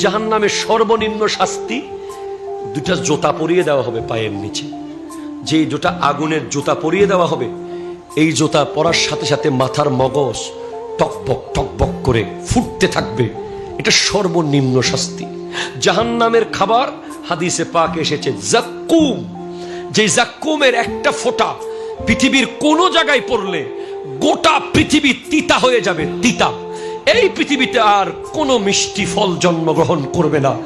জাহান নামের সর্বনিম্ন শাস্তি দুটা জোতা পরিয়ে দেওয়া হবে পায়ের নিচে। যে জোটা আগুনের জোতা পরিয়ে দেওয়া হবে, এই জোতা পরার সাথে সাথে মাথার মগজ টকবক টকবক করে ফুটতে থাকবে। এটা সর্বনিম্ন শাস্তি। জাহান্নামের খাবার, হাদিসে পাক এসেছে, জাক্কুম। যে জাক্কুমের একটা ফোঁটা পৃথিবীর কোনো জায়গায় পড়লে গোটা পৃথিবী তিতা হয়ে যাবে, তিতা। এই পৃথিবীতে আর কোনো মিষ্টি ফল জন্মগ্রহণ করবে না।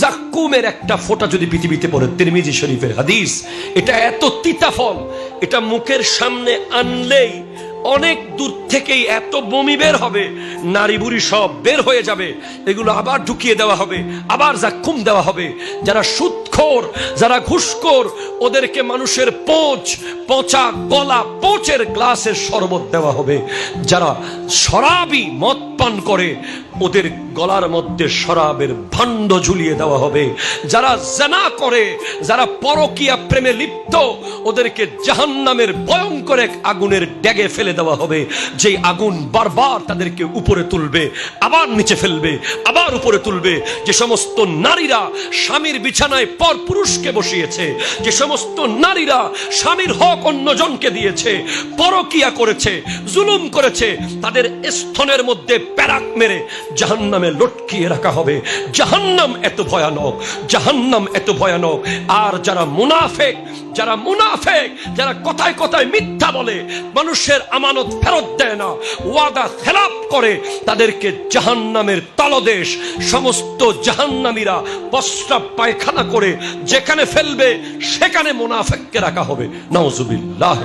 জাক্কুমের একটা ফোঁটা যদি পৃথিবীতে পড়ে, তিরমিজি শরীফের হাদিস, এটা এত তিতা ফল, এটা মুখের সামনে আনলেই অনেক দূর থেকেই এত বমি বের হবে। নারী বুড়ি সব বের হয়ে যাবে। এগুলো আবার ঢুকিয়ে দেওয়া হবে, আবার জাক্কুম দেওয়া হবে। যারা সুৎখোর, যারা ঘুষখোর, ওদেরকে মানুষের পোচ পচা গলা পোচের গ্লাসের শরবত দেওয়া হবে। যারা শরাবি মদ পান করে, ওদের গলার মধ্যে শরাবের ভাণ্ড ঝুলিয়ে দেওয়া হবে। যারা জানা করে, যারা পরকিয়া প্রেমে লিপ্ত, ওদেরকে জাহান্নামের ভয়ঙ্কর এক আগুনের ড্যাগে ফেলে দেওয়া হবে। যেই আগুন বারবার তাদেরকে উপরে তুলবে, আবার নিচে ফেলবে, আবার উপরে তুলবে। যে সমস্ত নারীরা স্বামীর বিছানায় পর পুরুষকে বসিয়েছে, যে সমস্ত নারীরা স্বামীর হক অন্যজনকে দিয়েছে, পরকিয়া করেছে, জুলুম করেছে, তাদের স্থনের মধ্যে প্যারাক মেরে জাহান্নামে লটকিয়ে রাখা হবে। জাহান্নাম এত ভয়ানক, জাহান্নাম এত ভয়ানক। আর যারা মুনাফেক যারা মুনাফেক, যারা কথায় কথায় মিথ্যা বলে, মানুষের আমানত ফেরত দেয় না, ওয়াদা খেলাপ করে, তাদেরকে জাহান্নামের তলদেশ, সমস্ত জাহান্নামীরা প্রস্রাব পায়খানা করে, যেখানে ফেলবে, সেখানে মুনাফেককে রাখা হবে। নওজুবিল্লাহ